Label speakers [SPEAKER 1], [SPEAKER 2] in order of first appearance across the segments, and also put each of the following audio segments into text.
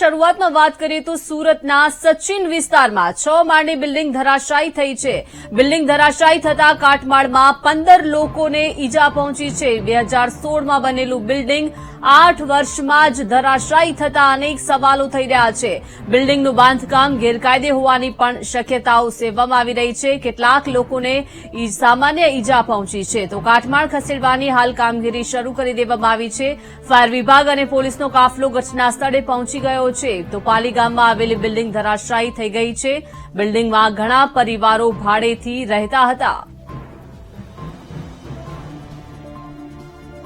[SPEAKER 1] શરૂઆતમાં વાત કરીએ તો સુરતના સચિન વિસ્તારમાં છ માળની બિલ્ડિંગ ધરાશાયી થઈ છે. બિલ્ડિંગ ધરાશાયી થતા કાટમાળમાં પંદર લોકોને ઈજા પહોંચી છે. બે હજાર સોળમાં બનેલું બિલ્ડિંગ આઠ વર્ષમાં જ ધરાશાયી થતા અનેક સવાલો થઈ રહ્યા છે. બિલ્ડિંગનું બાંધકામ ગેરકાયદે હોવાની પણ શક્યતાઓ સેવવામાં આવી રહી છે. કેટલાક લોકોને સામાન્ય ઈજા પહોંચી છે. તો કાટમાળ ખસેડવાની હાલ કામગીરી શરૂ કરી દેવામાં આવી છે. ફાયર વિભાગ અને પોલીસનો કાફલો ઘટના સ્થળે પહોંચી ગયો છે તો પાલી ગામમાં આવેલી બિલ્ડિંગ ધરાશાયી થઈ ગઈ છે. બિલ્ડિંગમાં ઘણા પરિવારો ભાડેથી રહેતા હતા.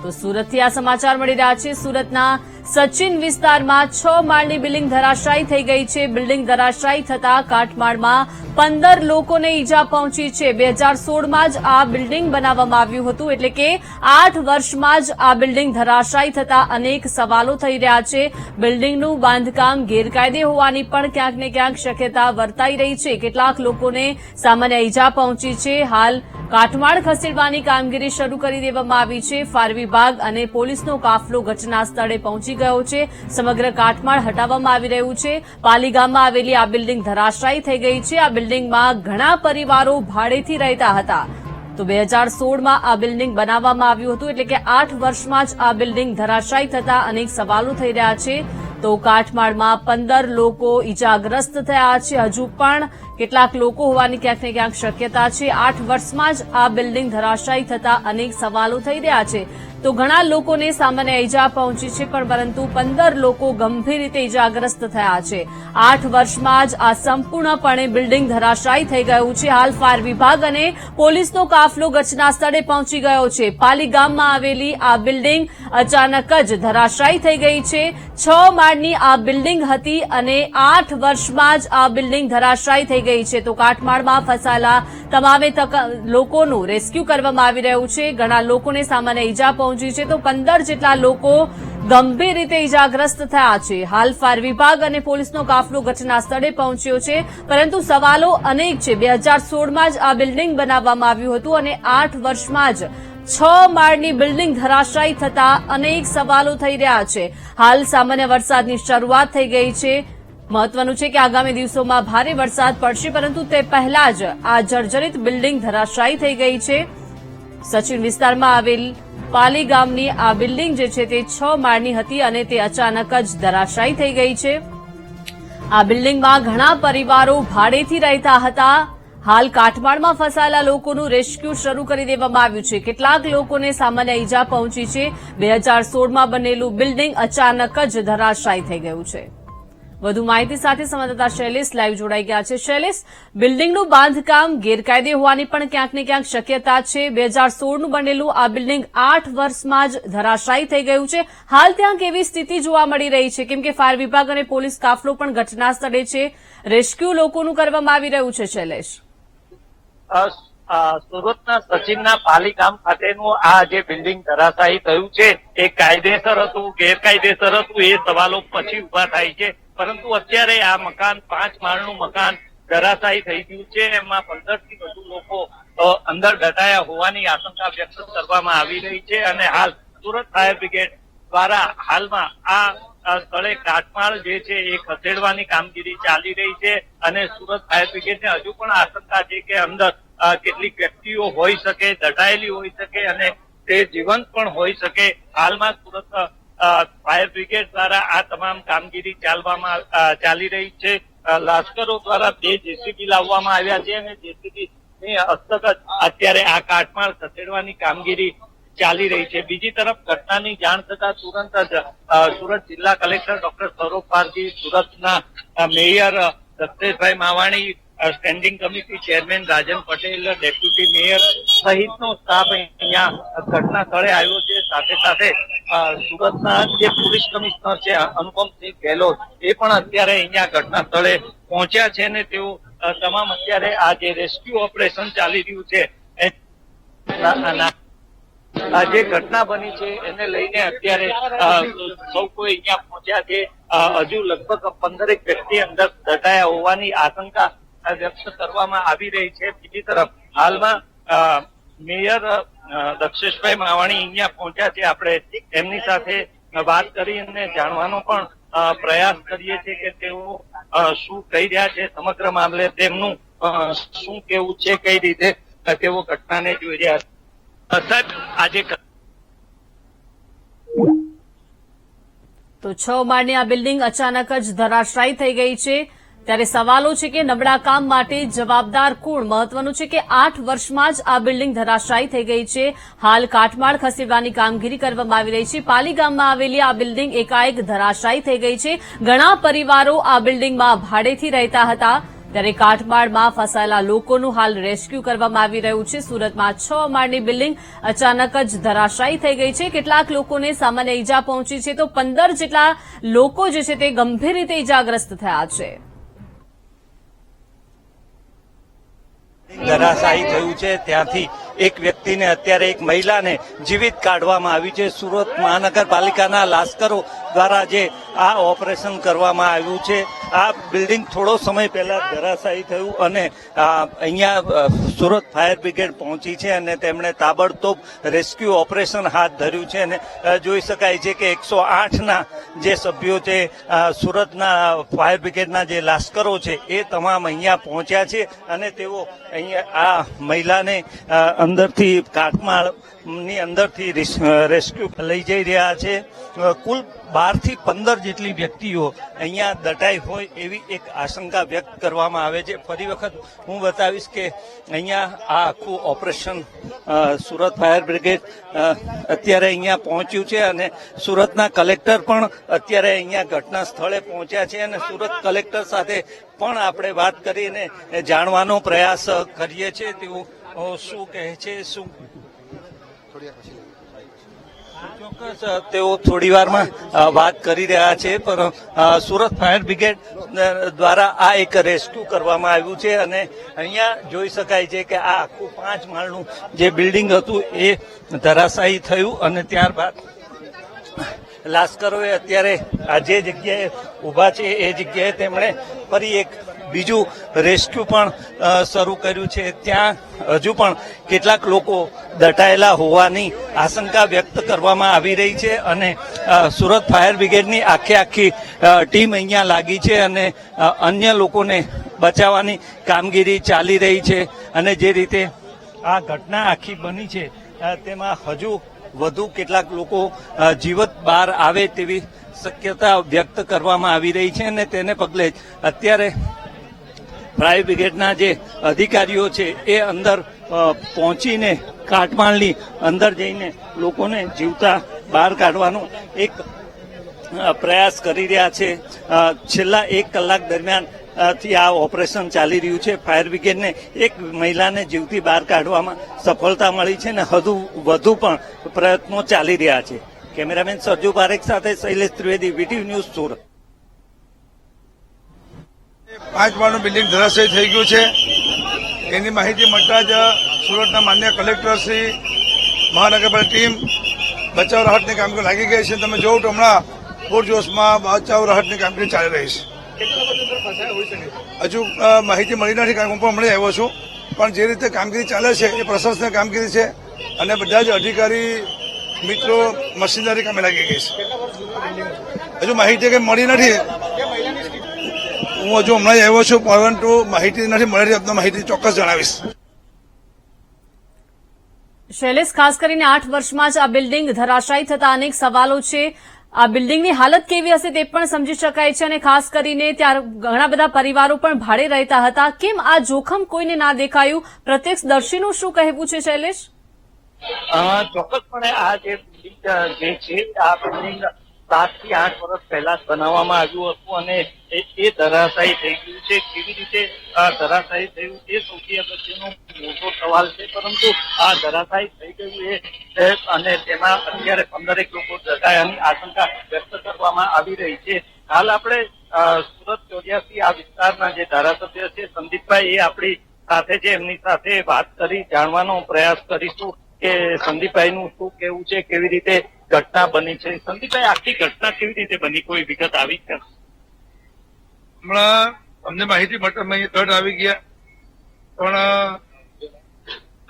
[SPEAKER 1] તો સુરતથી આ સમાચાર મળી રહ્યા છે. સુરતના સચિન વિસ્તારમાં છ માળની બિલ્ડિંગ ધરાશાયી થઈ ગઈ છે. બિલ્ડિંગ ધરાશાયી થતા કાટમાળમાં પંદર લોકોને ઈજા પહોંચી છે. બે હજાર સોળમાં જ આ બિલ્ડિંગ બનાવવામાં આવ્યું હતું. એટલે કે આઠ વર્ષમાં જ આ બિલ્ડિંગ ધરાશાયી થતા અનેક સવાલો થઈ રહ્યા છે. બિલ્ડિંગનું બાંધકામ ગેરકાયદે હોવાની પણ ક્યાંક ને ક્યાંક શક્યતા વર્તાઈ રહી છે. કેટલાક લોકોને સામાન્ય ઈજા પહોંચી છે. હાલ કાટમાળ ખસેડવાની કામગીરી શરૂ કરી દેવામાં આવી છે. ફાયર વિભાગ અને પોલીસનો કાફલો ઘટના સ્થળે પહોંચી ગયો છે. સમગ્ર કાટમાળ હટાવવામાં આવી રહ્યું છે. પાલીગામમાં આવેલી આ બિલ્ડિંગ ધરાશાયી થઈ ગઈ છે. આ બિલ્ડિંગમાં ઘણા પરિવારો ભાડેથી રહેતા હતા. તો બે હજાર સોળમાં આ બિલ્ડિંગ બનાવવામાં આવ્યું હતું એટલે કે આઠ વર્ષમાં જ આ બિલ્ડિંગ ધરાશાયી થતા અનેક સવાલો થઈ રહ્યા છે. તો કાટમાળમાં પંદર લોકો ઈજાગ્રસ્ત થયા છે. હજુ પણ કેટલાક લોકો હોવાની ક્યાંક ને ક્યાંક શક્યતા છે. આઠ વર્ષમાં જ આ બિલ્ડિંગ ધરાશાયી થતા અનેક સવાલો થઈ રહ્યા છે. તો ઘણા લોકોને સામાન્ય ઈજા પહોંચી છે, પણ પરંતુ પંદર લોકો ગંભીર રીતે ઈજાગ્રસ્ત થયા છે. આઠ વર્ષમાં જ આ સંપૂર્ણપણે બિલ્ડિંગ ધરાશાયી થઈ ગયું છે. હાલ ફાયર વિભાગ અને પોલીસનો કાફલો ઘટના સ્થળે પહોંચી ગયો છે. પાલી ગામમાં આવેલી આ બિલ્ડિંગ અચાનક જ ધરાશાયી થઈ ગઈ છે. છ માળની આ બિલ્ડિંગ હતી અને આઠ વર્ષમાં જ આ બિલ્ડિંગ ધરાશાયી થઈ ગઈ છે તો કાટમાળમાં ફસાયેલા તમામે લોકોનું રેસ્ક્યુ કરવામાં આવી રહ્યું છે. ઘણા લોકોને સામાન્ય ઈજા પહોંચી છે તો પંદર જેટલા લોકો ગંભીર રીતે ઈજાગ્રસ્ત થયા છે. હાલ ફાયર વિભાગ અને પોલીસનો કાફલો ઘટના સ્થળે પહોંચ્યો છે. પરંતુ સવાલો અનેક છે. બે હજાર સોળમાં જ આ બિલ્ડિંગ બનાવવામાં આવ્યું હતું અને આઠ વર્ષમાં જ છ માળની બિલ્ડિંગ ધરાશાયી થતા અનેક સવાલો થઈ રહ્યા છે. હાલ સામાન્ય વરસાદની શરૂઆત થઈ ગઈ છે. મહત્વનું છે કે આગામી દિવસોમાં ભારે વરસાદ પડશે, પરંતુ તે પહેલા જ આ જર્જરિત બિલ્ડિંગ ધરાશાયી થઈ ગઈ છે. સચિન વિસ્તારમાં આવેલ પાલી ગામની આ બિલ્ડિંગ જે છે તે છ માળની હતી અને તે અચાનક જ ધરાશાયી થઈ ગઈ છે. આ બિલ્ડિંગમાં ઘણા પરિવારો ભાડેથી રહેતા હતા. હાલ કાટમાળમાં ફસાયેલા લોકોનું રેસ્ક્યુ શરૂ કરી દેવામાં આવ્યું છે. કેટલાક લોકોને સામાન્ય ઈજા પહોંચી છે. બે હજાર સોળમાં બનેલું બિલ્ડિંગ અચાનક જ ધરાશાયી થઈ ગયું છે. વધુ માહિતી સાથે સંવાદદાતા શૈલેષ લાઈવ જોડાઈ ગયા છે. શૈલેષ, બિલ્ડિંગનું બાંધકામ ગેરકાયદે હોવાની પણ ક્યાંક ને ક્યાંક શક્યતા છે. બે હજાર બનેલું આ બિલ્ડિંગ આઠ વર્ષમાં જ ધરાશાયી થઈ ગયું છે. હાલ ત્યાં કેવી સ્થિતિ જોવા મળી રહી છે? કેમ કે ફાયર વિભાગ અને પોલીસ કાફલો પણ ઘટના સ્થળે છે. રેસ્ક્યુ લોકોનું કરવામાં આવી રહ્યું છે, શૈલેષ.
[SPEAKER 2] સુરતના સચિનના પાલીકામ ખાતેનું આ જે બિલ્ડિંગ ધરાશાયી થયું છે, એ કાયદેસર હતું, ગેરકાયદેસર હતું, એ સવાલો પછી ઊભા થાય છે. પરંતુ અત્યારે આ મકાન, પાંચ માળનું મકાન ધરાશાયી થઈ ગયું છે એમાં પંદરથી વધુ લોકો અંદર દટાયા હોવાની આશંકા વ્યક્ત કરવામાં આવી રહી છે અને હાલ સુરત ફાયર બ્રિગેડ દ્વારા હાલમાં આ સ્થળે કાટમાળ જે છે એ ખસેડવાની કામગીરી ચાલી રહી છે અને સુરત ફાયર બ્રિગેડને હજુ પણ આશંકા છે કે અંદર કેટલીક વ્યક્તિઓ હોઈ શકે, દટાયેલી હોઈ શકે અને તે જીવંત પણ હોઈ શકે. હાલમાં સુરત ફાયર બ્રિગેડ દ્વારા આ તમામ કામગીરી ચાલવામાં ચાલી રહી છે. લશ્કરો દ્વારા બે જેસીબી લાવવામાં આવ્યા છે અને જેસીબી ની હસ્તગત અત્યારે આ કાટમાળ ખસેડવાની કામગીરી ચાલી રહી છે. બીજી તરફ ઘટનાની જાણ થતા તુરંત જ સુરત જિલ્લા કલેક્ટર ડોક્ટર સૌરભ પારજી સુરતના મેયર અ, દત્તેશભાઈ Mavani standing committee chairman Rajan Patel deputy mayor સહિતનો સ્ટાફ અહીંયા ઘટના સ્થળે આવ્યો છે. સાથે સાથે સુરતના જે પોલીસ કમિશનર છે અનુપમસિંહ ગેહલોત, એ પણ અત્યારે અહીંયા ઘટના સ્થળે પહોંચ્યા છે અને તેઓ તમામ અત્યારે આ જે રેસ્ક્યુ ઓપરેશન ચાલી રહ્યું છે આ જે ઘટના બની છે, એને લઈને અત્યારે સૌ કોઈ અહીંયા પહોંચ્યા છે. હજુ લગભગ પંદરેક વ્યક્તિ અંદર દટાયા હોવાની આશંકા વ્યક્ત કરવામાં આવી રહી છે. બીજી તરફ હાલમાં મેયર દક્ષેશભાઈ માવાણી અહીંયા પહોંચ્યા છે. આપણે એમની સાથે વાત કરી જાણવાનો પણ
[SPEAKER 3] પ્રયાસ કરીએ છીએ કે તેઓ શું કહી રહ્યા છે સમગ્ર મામલે, તેમનું શું કેવું છે, કઈ રીતે તેઓ ઘટનાને જોઈ રહ્યા છે. સાહેબ, આજે
[SPEAKER 1] તો છ માળની આ બિલ્ડિંગ અચાનક જ ધરાશાયી થઈ ગઈ છે. ત્યારે સવાલો છે કે નબળા કામ માટે જવાબદાર કોણ? મહત્વનું છે કે આઠ વર્ષમાં જ આ બિલ્ડિંગ ધરાશાયી થઈ ગઈ છે. હાલ કાટમાળ ખસેડવાની કામગીરી કરવામાં આવી રહી છે. પાલી ગામમાં આવેલી આ બિલ્ડિંગ એકાએક ધરાશાયી થઈ ગઈ છે. ઘણા પરિવારો આ બિલ્ડિંગમાં ભાડેથી રહેતા હતા. ત્યારે કાટમાળમાં ફસાયેલા લોકોનું હાલ રેસ્ક્યુ કરવામાં આવી રહ્યું છે. સુરતમાં છ માળની બિલ્ડિંગ અચાનક જ ધરાશાયી થઈ ગઈ છે. કેટલાક લોકોને સામાન્ય ઈજા પહોંચી છે તો પંદર જેટલા લોકો જે છે તે ગંભીર રીતે ઈજાગ્રસ્ત થયા છે.
[SPEAKER 2] ધરાશાયી થયું છે. ત્યાંથી એક વ્યક્તિને અત્યારે એક મહિલાને જીવિત કાઢવામાં આવી છે. સુરત મહાનગરપાલિકાના લાશ્કરો દ્વારા જે આ ઓપરેશન કરવામાં આવ્યું છે. આ બિલ્ડિંગ થોડો સમય પહેલા ધરાશાયી થયું અને અહીંયા સુરત ફાયર બ્રિગેડ પહોંચી છે અને તેમણે તાબડતોબ રેસ્ક્યુ ઓપરેશન હાથ ધર્યું છે. અને જોઈ શકાય છે કે એકસો આઠના જે સભ્યો છે સુરતના ફાયર બ્રિગેડના જે લાશ્કરો છે એ તમામ અહીંયા પહોંચ્યા છે અને તેઓ અહીંયા આ મહિલાને અંદરથી કાટમાળની અંદરથી રિસ- રેસ્ક્યુ લઈ જઈ રહ્યા છે. કુલ બારથી પંદર જેટલી વ્યક્તિઓ અહીંયા દટાઈ હોય એવી એક આશંકા વ્યક્ત કરવામાં આવે છે. ફરી વખત હું બતાવીશ કે અહીંયા આ આખું ઓપરેશન સુરત ફાયર બ્રિગેડ અત્યારે અહીંયા પહોંચ્યું છે અને સુરતના કલેક્ટર પણ અત્યારે અહીંયા ઘટના સ્થળે પહોંચ્યા છે અને સુરત કલેક્ટર સાથે પણ આપણે વાત કરીને જાણવાનો પ્રયાસ કરીએ છીએ. અ, શું કહે છે, શું? ચોક્કસ તેઓ થોડી વારમાં વાત કરી રહ્યા છે, પણ સુરત ફાયર બ્રિગેડ દ્વારા આ એક રેસ્ક્યુ કરવામાં આવ્યું છે અને અહીંયા જોઈ શકાય છે કે આ આખું પાંચ માળનું જે બિલ્ડિંગ હતું એ ધરાશાયી થયું અને ત્યારબાદ લાશ્કરોએ અત્યારે આ જે જગ્યાએ ઊભા છે, એ જગ્યાએ તેમણે ફરી એક બીજું રેસ્ક્યુ પણ શરૂ કર્યું છે. ત્યાં હજુ પણ કેટલાક લોકો દટાયેલા હોવાની આશંકા વ્યક્ત કરવામાં આવી રહી છે અને સુરત ફાયર બ્રિગેડની આખે આખી ટીમ અહીંયા લાગી છે અને અન્ય લોકોને બચાવવાની કામગીરી ચાલી રહી છે અને જે રીતે આ ઘટના આખી બની છે તેમાં હજુ વધુ કેટલાક લોકો જીવત બહાર આવે તેવી શક્યતા વ્યક્ત કરવામાં આવી રહી છે અને તેને પગલે અત્યારે ફાયર બ્રિગેડના જે અધિકારીઓ છે, એ અંદર પહોંચીને કાટમાળની અંદર જઈને લોકોને જીવતા બહાર કાઢવાનો એક પ્રયાસ કરી રહ્યા છે. છેલ્લા એક કલાક દરમિયાનથી આ ઓપરેશન ચાલી રહ્યું છે. ફાયર બ્રિગેડને એક મહિલાને જીવતી બહાર કાઢવામાં સફળતા મળી છે અને હજુ વધુ પણ પ્રયત્નો ચાલી રહ્યા છે. કેમેરામેન સરજુ પારેખ સાથે શૈલેષ ત્રિવેદી, વીટીવી ન્યૂઝ સુરત.
[SPEAKER 4] પાંચ માળનું બિલ્ડિંગ ધરાશયી થઈ ગયું છે. એની માહિતી મળતા જ સુરતના માન્ય કલેક્ટર શ્રી મહાનગરપાલિકા ટીમ બચાવ રાહતની કામગીરી લાગી ગઈ છે. તમે જોઉં તો હમણાં પૂરજોશમાં બચાવ રાહતની કામગીરી ચાલી રહી છે. હજુ માહિતી મળી નથી કારણ હું પણ હમણાં આવ્યો છું. પણ જે રીતે કામગીરી ચાલે છે, એ પ્રશંસનીય કામગીરી છે અને બધા જ અધિકારી, મિત્રો, મશીનરી કામે લાગી ગઈ છે. હજુ માહિતી કંઈ મળી નથી. હું હજુ હમણાં જ આવ્યો છું પરંતુ માહિતી નથી મળેલી તમને માહિતી ચોક્કસ જણાવીશ.
[SPEAKER 1] શૈલેષ ખાસ કરીને આઠ વર્ષમાં જ આ બિલ્ડિંગ ધરાશાયી થતા અનેક સવાલો છે. આ બિલ્ડિંગની હાલત કેવી હશે તે પણ સમજી શકાય છે અને ખાસ કરીને ત્યાં ઘણા બધા પરિવારો પણ ભાડે રહેતા હતા. કેમ આ જોખમ કોઈને ના દેખાયું? પ્રત્યક્ષદર્શીનું શું કહેવું છે શૈલેષ?
[SPEAKER 3] ચોક્કસપણે આ જે બિલ્ડિંગ જે છે આ બિલ્ડિંગ સાતથી આઠ વર્ષ પહેલા બનાવવામાં આવ્યું હતું અને એ ધરાશાયી થઈ ગયું છે. કેવી રીતે ધરાશાયી થયું એ સૌથી અગત્યનો મોટો સવાલ છે. પરંતુ આ ધરાશાયી થઈ ગયું એ અને તેમાં અત્યારે પંદરેક લોકો જગાયાની આશંકા વ્યક્ત કરવામાં આવી રહી છે. હાલ આપણે સુરત ચોર્યાસી આ વિસ્તારના જે ધારાસભ્ય છે, સંદીપભાઈ, એ આપણી સાથે છે. એમની સાથે વાત કરી, જાણવાનો પ્રયાસ કરીશું કે સંદીપભાઈનું શું કેવું છે, કેવી રીતે ઘટના બની છે. સંદીપભાઈ, આખી ઘટના કેવી રીતે બની? કોઈ વિગત આવી છે?
[SPEAKER 4] હમણાં અમને માહિતી મળતા અમે તરત આવી ગયા. પણ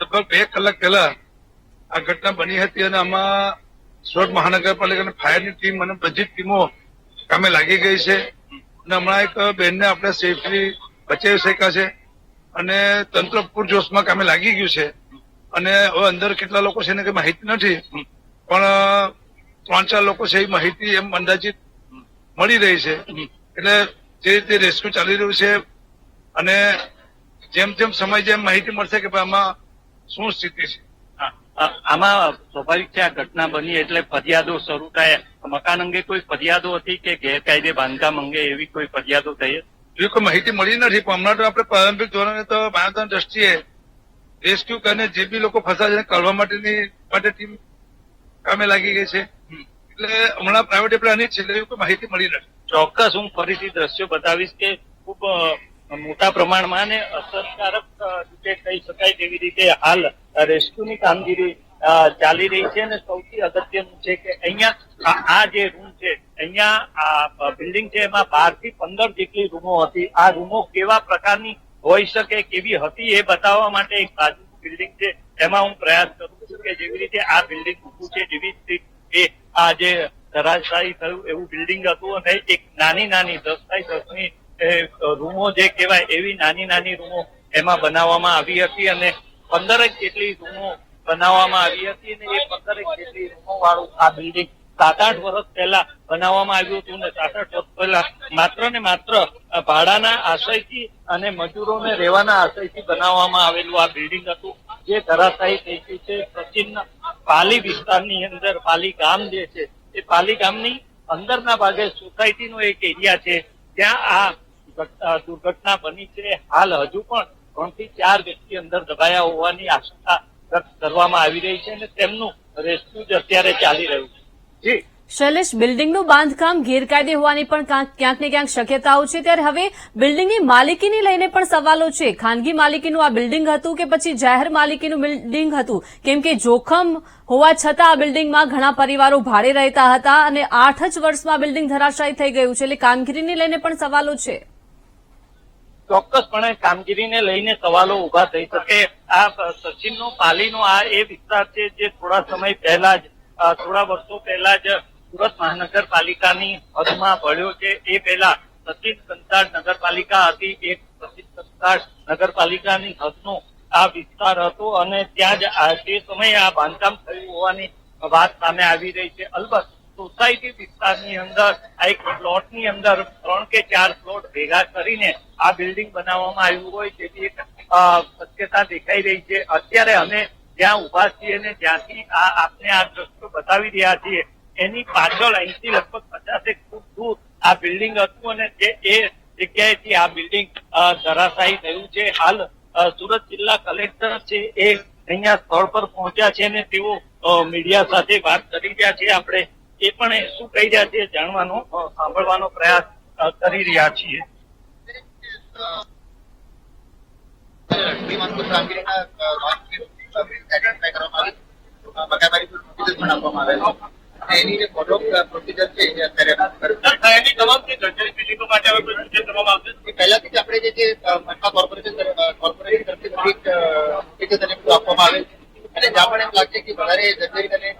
[SPEAKER 4] લગભગ બે કલાક પહેલા આ ઘટના બની હતી અને આમાં સુરત મહાનગરપાલિકાની ફાયરની ટીમ અને બધી ટીમો
[SPEAKER 5] કામે લાગી ગઈ છે. અને હમણાં એક બેનને આપણે સેફલી બચાવી શક્યા છે. અને તંત્ર પૂરજોશમાં કામે લાગી ગયું છે. અને હવે અંદર કેટલા લોકો છે એને કઈ માહિતી નથી. પણ ત્રણ ચાર લોકો છે એ માહિતી એમ અંદાજિત મળી રહી છે. એટલે જે રીતે રેસ્ક્યુ ચાલી રહ્યું છે. અને જેમ જેમ સમય જેમ માહિતી મળશે કે ભાઈ આમાં શું સ્થિતિ છે.
[SPEAKER 2] આમાં સ્વાભાવિક છે આ ઘટના બની એટલે ફરિયાદો શરૂ થાય. મકાન અંગે કોઈ ફરિયાદો હતી કે ગેરકાયદે બાંધકામ અંગે એવી કોઈ ફરિયાદો થઈ? હતી?
[SPEAKER 5] કોઈ માહિતી મળી નથી પણ હમણાં તો આપણે પ્રારંભિક ધોરણે તો માનવતાની દ્રષ્ટિએ રેસ્ક્યુ કરીને જે બી લોકો ફસાય છે કાઢવા માટેની માટે ટીમ કામે લાગી ગઈ છે. એટલે હમણાં પ્રાઇવેટ પ્લાનિંગ છે કોઈ માહિતી મળી નથી.
[SPEAKER 2] ચોક્કસ, હું ફરીથી દ્રશ્યો બતાવીશ કે ખૂબ મોટા પ્રમાણમાં ને અસરકારક રીતે કહી શકાય તેવી રીતે હાલ રેસ્ક્યુની કામગીરી ચાલી રહી છે અને સૌથી અગત્યનું છે કે અહીંયા આ- જે રૂમ છે, અહીંયા આ બિલ્ડિંગ છે, એમાં બારથી પંદર જેટલી રૂમો હતી. આ રૂમો કેવા પ્રકારની હોઈ શકે, કેવી હતી એ બતાવવા માટે એક બાજુનું બિલ્ડિંગ છે. એમાં હું પ્રયાસ કરું કે જેવી રીતે આ બિલ્ડિંગ ઊભું છે, જેવી રીતે આ જે ધરાશાયી થયું, એવું બિલ્ડિંગ હતું અને એક નાની નાની દસ બાય દસની રૂમો જે કહેવાય, એવી નાની નાની રૂમો એમાં બનાવવામાં આવી હતી અને પંદરેક જેટલી રૂમો બનાવવામાં આવી હતી અને એ પંદરેક જેટલી રૂમો વાળું આ બિલ્ડિંગ સાત આઠ વર્ષ પહેલા બનાવવામાં આવ્યું હતું ને સાત આઠ વર્ષ પહેલા માત્ર ને માત્ર ભાડાના આશયથી અને મજૂરોને રહેવાના આશયથી બનાવવામાં આવેલું આ બિલ્ડિંગ હતું. જે ધરાશાયી થઈ ગયું છે, પ્રાચીન પાલી વિસ્તારની અંદર, પાલી ગામ જે છે, એ પાલી ગામની અંદરના ભાગે સોસાયટીનો એક એરિયા છે. ત્યાં આ દુર્ઘટના બની છે. હાલ હજુ પણ ત્રણથી ચાર વ્યક્તિ અંદર દબાયા હોવાની આશંકા વ્યક્ત કરવામાં આવી રહી છે અને તેમનું રેસ્ક્યુ જ અત્યારે ચાલી રહ્યું છે. જી.
[SPEAKER 1] શૈલેષ, બિલ્ડિંગનું બાંધકામ ગેરકાયદે હોવાની પણ ક્યાંક ને ક્યાંક શક્યતાઓ છે. ત્યારે હવે બિલ્ડિંગની માલિકીની લઈને પણ સવાલો છે. ખાનગી માલિકીનું આ બિલ્ડિંગ હતું કે પછી જાહેર માલિકીનું બિલ્ડિંગ હતું? કેમ કે જોખમ હોવા છતાં આ બિલ્ડિંગમાં ઘણા પરિવારો ભાડે રહેતા હતા અને આઠ જ વર્ષમાં બિલ્ડિંગ ધરાશાયી થઈ ગયું છે. એટલે કામગીરીને લઈને પણ સવાલો છે.
[SPEAKER 2] ચોક્કસપણે કામગીરીને લઈને સવાલો ઊભા થઈ શકે. આ સચિનનો, પાલીનો આ એ વિસ્તાર છે જે થોડા સમય પહેલા જ થોડા વર્ષો પહેલા જ સુરત મહાનગરપાલિકાની હદમાં ભળ્યો છે. એ પહેલા સચિન કંતાડ નગરપાલિકા હતી. એ સચિન કંતાડ નગરપાલિકાની હદનો આ વિસ્તાર હતો અને ત્યાં જ તે સમયે આ બાંધકામ થયું હોવાની વાત સામે આવી રહી છે. અલબત્ત સોસાયટી વિસ્તારની અંદર, આ એક પ્લોટની અંદર ત્રણ કે ચાર પ્લોટ ભેગા કરીને આ બિલ્ડિંગ બનાવવામાં આવ્યું હોય તેવી એક શક્યતા દેખાઈ રહી છે. અત્યારે અમે જ્યાં ઊભા છીએ ને જ્યાંથી આ આપને આ દ્રશ્યો બતાવી રહ્યા છીએ. એની પાછળ અહીંથી લગભગ પચાસેક ફૂટ દૂર આ બિલ્ડિંગ હતું અને જે એ જગ્યાએથી આ બિલ્ડિંગ ધરાશાયી થયું છે. હાલ સુરત જિલ્લા કલેક્ટર છે એ અહીંયા સ્થળ પર પહોંચ્યા છે અને તેઓ મીડિયા સાથે વાત કરી રહ્યા છે. આપણે એ પણ શું કહી રહ્યા છે જાણવાનો સાંભળવાનો પ્રયાસ કરી રહ્યા છીએ.
[SPEAKER 6] કામગીરીના એની જે ફોલોઅપ પ્રોસિજર છે એ અત્યારે
[SPEAKER 2] એની તમામ જે માટે હવે પ્રોસિજર કરવામાં આવશે?
[SPEAKER 6] એ પહેલાથી જ આપણે જે જે મનપા કોર્પોરેશન કોર્પોરેશન તરફથી બધું આપવામાં આવે છે. અને જ્યાં પણ એમ લાગશે કે વધારે જર્જરિત અને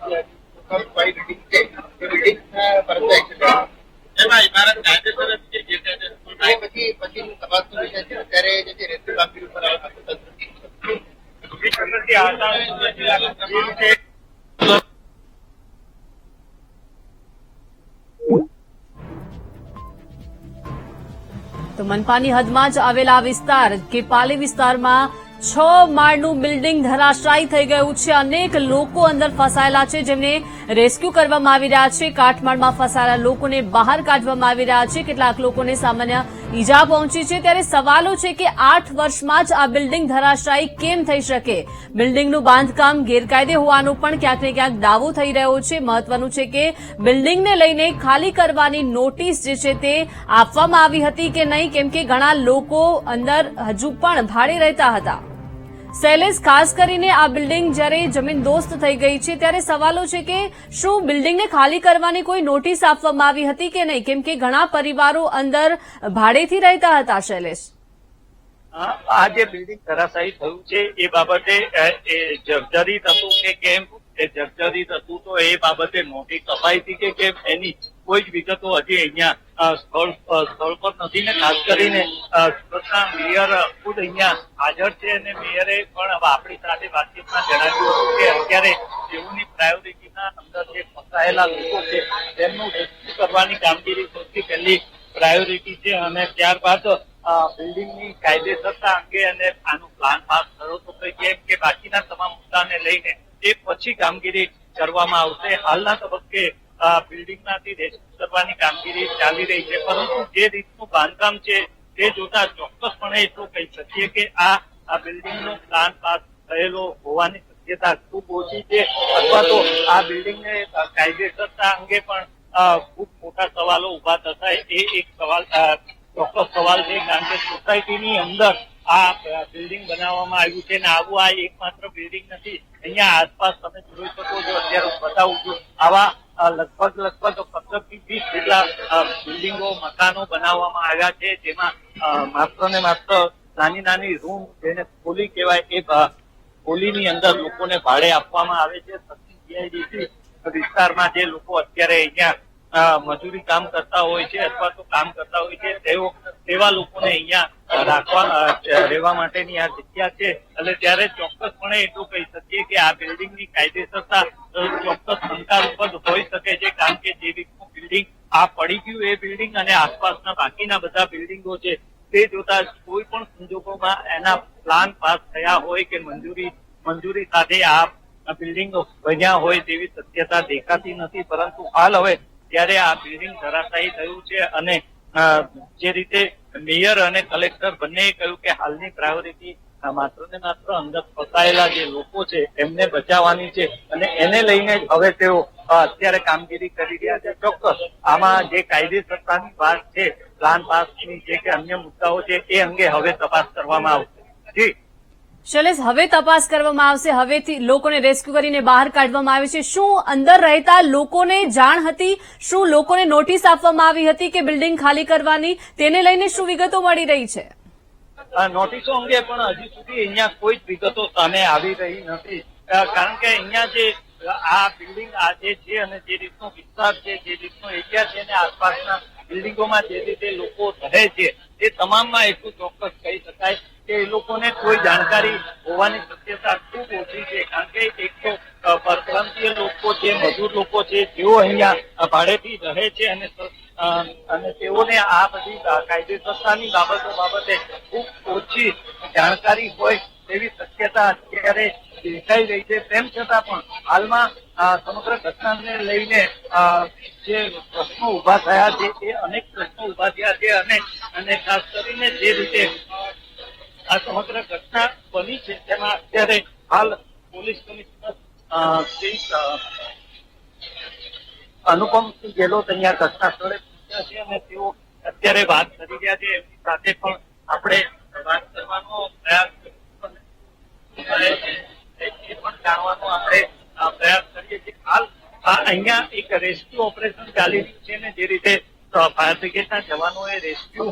[SPEAKER 1] તો હદમાં જ આવેલા વિસ્તાર કે પાલી વિસ્તારમાં છ માળનું બિલ્ડિંગ ધરાશાયી થઈ ગયું છે. અનેક લોકો અંદર ફસાયેલા છે જેમને રેસ્ક્યુ કરવામાં આવી રહ્યા છે. કાટમાળમાં ફસાયેલા લોકોને બહાર કાઢવામાં આવી રહ્યા છે. કેટલાક લોકોને સામાન્ય ઈજા પહોંચી છે ત્યારે સવાલો છે કે આઠ વર્ષમાં જ આ બિલ્ડિંગ ધરાશાયી કેમ થઈ શકે? બિલ્ડિંગનું બાંધકામ ગેરકાયદે હોવાનો પણ ક્યાંક ને ક્યાંક દાવો થઈ રહ્યો છે. મહત્વનું છે કે બિલ્ડિંગને લઈને ખાલી કરવાની નોટિસ જે છે તે આપવામાં આવી હતી કે નહીં, કેમ કે ઘણા લોકો અંદર હજુ પણ ભાડે રહેતા હતા. શૈલેષ, ખાસ કરીને આ બિલ્ડિંગ જ્યારે જમીન દોસ્ત થઈ ગઈ છે, ત્યારે સવાલો છે કે શું બિલ્ડિંગને ખાલી કરવાની કોઈ નોટિસ આપવામાં આવી હતી કે નહીં? કેમ કે ઘણા પરિવારો અંદર ભાડેથી રહેતા હતા, શૈલેષ.
[SPEAKER 2] આ જે બિલ્ડિંગ ધરાશાયી થયું છે, એ બાબતે જર્જરિત હતું કે કેમ? એ જર્જરિત હતું તો એ બાબતે નોટિસ અપાઈ હતી કે કેમ? એની કોઈ જ વિગતો હજી અહીંયા સ્થળ સ્થળ પર નથી ને ખાસ કરીને સુરતના મેયર ખુદ અહીંયા હાજર છે અને મેયરે પણ આપણી સાથે વાતચીતમાં જણાવ્યું હતું કે અત્યારે તેઓની પ્રાયોરિટીના અંદર જે ફસાયેલા લોકો છે, તેમનું રેસ્ક્યુ કરવાની કામગીરી સૌથી પહેલી પ્રાયોરિટી છે અને ત્યારબાદ બિલ્ડિંગની કાયદેસરતા અંગે અને આનું પ્લાન પાસ થયો તો કેમ કે બાકીના તમામ મુદ્દાને લઈને એ પછી કામગીરી કરવામાં આવશે. હાલના તબક્કે બિલ્ડિંગમાંથી રેસ્ક્યુ કરવાની કામગીરી ચાલી રહી છે. પરંતુ જે રીતનું બાંધકામ છે, તે જોતા ચોક્કસપણે એટલું કહી શકીએ કે આ આ બિલ્ડિંગનો પ્લાન પાસ થયેલો હોવાની શક્યતા ખૂબ ઓછી છે. અથવા તો આ બિલ્ડિંગને કાયદેસરતા અંગે પણ ખૂબ મોટા સવાલો ઊભા થતા એ એક સવાલ ચોક્કસ સવાલ છે, કારણ કે સોસાયટીની અંદર આ બિલ્ડિંગ બનાવવામાં આવ્યું છે અને આવું આ એકમાત્ર બિલ્ડિંગ નથી. અહીંયા આસપાસ તમે જોઈ શકો છો, અત્યારે બતાવું છું આવા લગભગ લગભગ પંદર બિલ્ડિંગો, મકાનો બનાવવામાં આવ્યા છે, જેમાં માત્ર ને માત્ર નાની નાની રૂમ જેને ખોલી કહેવાય એ ખોલીની અંદર લોકોને ભાડે આપવામાં આવે છે. વિસ્તારમાં જે લોકો અત્યારે અહીંયા મજૂરી કામ કરતા હોય છે અથવા તો કામ કરતા હોય છે, તેઓ, તેવા લોકોને અહીંયા રાખવા રહેવા માટેની આ જગ્યા છે. એટલે ત્યારે ચોક્કસપણે એટલું કહી શકીએ કે આ બિલ્ડિંગની કાયદેસરતા ચોક્કસ ચોક્કસ ઉપર હોઈ શકે છે, કારણ કે જે રીતનું બિલ્ડિંગ આ પડી ગયું એ બિલ્ડિંગ અને આસપાસના બાકીના બધા બિલ્ડિંગો છે, તે જોતા કોઈ પણ સંજોગોમાં એના પ્લાન પાસ થયા હોય કે મંજૂરી મંજૂરી સાથે આ બિલ્ડિંગો બન્યા હોય તેવી શક્યતા દેખાતી નથી. પરંતુ હાલ હવે ત્યારે આ બિલ્ડિંગ ધરાશાયી થયું છે અને જે રીતે મેયર અને કલેક્ટર બંનેએ કહ્યું કે હાલની પ્રાયોરિટી માત્ર ને માત્ર અંદર ફસાયેલા જે લોકો છે, એમને બચાવવાની છે અને એને લઈને હવે તેઓ અત્યારે કામગીરી કરી રહ્યા છે. ચોક્કસ, આમાં જે કાયદેસરતાની વાત છે, પ્લાન પાસની જે કે અન્ય મુદ્દાઓ છે, એ અંગે હવે તપાસ કરવામાં આવશે. જી.
[SPEAKER 1] શૈલેષ, હવે તપાસ કરવામાં આવશે. હવેથી લોકોને રેસ્ક્યુ કરીને બહાર કાઢવામાં આવે છે. શું અંદર રહેતા લોકોને જાણ હતી? શું લોકોને નોટિસ આપવામાં આવી હતી કે બિલ્ડિંગ ખાલી કરવાની? તેને લઈને શું વિગતો મળી રહી છે?
[SPEAKER 2] નોટિસો અંગે પણ હજી સુધી અહીંયા કોઈ જ વિગતો સામે આવી રહી નથી. કારણ કે અહીંયા જે આ બિલ્ડિંગ આજે છે અને જે રીતનો વિસ્તાર છે, જે રીતનો એરિયા છે અને આસપાસના બિલ્ડિંગોમાં જે રીતે લોકો રહે છે, એ તમામમાં એટલું ચોક્કસ કહી શકાય કે એ લોકોને કોઈ જાણકારી હોવાની શક્યતા ખૂબ ઓછી છે. કારણ કે એક તો પરપ્રાંતીય લોકો છે, મજૂર લોકો છે જેઓ અહીંયા ભાડેથી રહે છે અને અને તેઓને આ બધી કાયદેસરતાની બાબતો બાબતે ખૂબ ઓછી જાણકારી હોય તેવી શક્યતા અત્યારે દેખાઈ રહી છે તેમ છતાં પણ હાલમાં સમગ્ર ઘટનાને લઈને જે પ્રશ્નો ઊભા થયા છે, એ અનેક પ્રશ્નો ઊભા થયા છે અને અને ખાસ કરીને જે રીતે આ સમગ્ર ઘટના બની છે, તેમાં અત્યારે હાલ પોલીસ કમિશનર અનુપમસિંહ ગેહલોત અહીંયા ઘટના સ્થળે પહોંચ્યા છે અને તેઓ અત્યારે વાત કરી રહ્યા છે એમની સાથે પણ આપણે વાત કરવાનો પ્રયાસ કરીશું. અને એ પણ જાણવાનો આપણે પ્રયાસ કરીએ છીએ. હાલ અહીંયા એક રેસ્ક્યુ ઓપરેશન ચાલી રહ્યું છે ને જે રીતે ફાયર બ્રિગેડના જવાનોએ રેસ્ક્યુ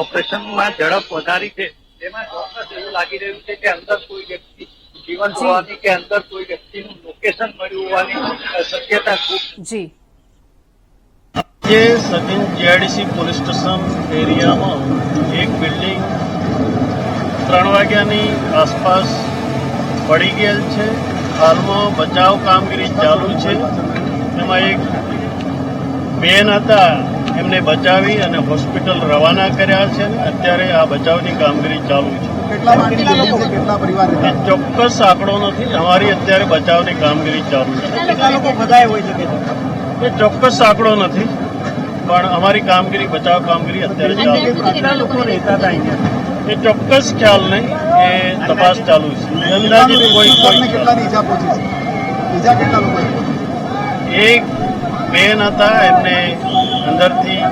[SPEAKER 2] ઓપરેશનમાં ઝડપ વધારી છે. તેમાં ચોક્કસ એવું લાગી રહ્યું છે કે અંદર કોઈ વ્યક્તિ જીવન હોવાની કે અંદર કોઈ વ્યક્તિનું લોકેશન મળ્યું હોવાની શક્યતા ખૂબ
[SPEAKER 1] જી.
[SPEAKER 7] જે સચિન જીઆઈડીસી પોલીસ સ્ટેશન એરિયામાં એક બિલ્ડિંગ ત્રણ વાગ્યાની આસપાસ પડી ગયેલ છે. હાલમાં બચાવ કામગીરી ચાલુ છે. એમાં એક બેન હતા એમને બચાવી અને હોસ્પિટલ રવાના કર્યા છે. અને અત્યારે આ બચાવની કામગીરી ચાલુ છે. ચોક્કસ આંકડો નથી. અમારી અત્યારે બચાવની કામગીરી ચાલુ છે. એ ચોક્કસ આંકડો નથી. પણ અમારી કામગીરી બચાવ કામગીરી અત્યારે ચાલુ છે? એ ચોક્કસ ખ્યાલ નહીં એ તપાસ ચાલુ છે અંદાજિત કોઈ એક બેન હતા એમને અંદરથી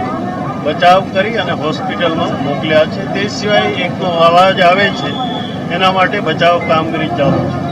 [SPEAKER 7] બચાવ કરી અને હોસ્પિટલમાં મોકલ્યા છે. તે સિવાય એકનો અવાજ આવે છે એના માટે બચાવ કામગીરી ચાલુ છે.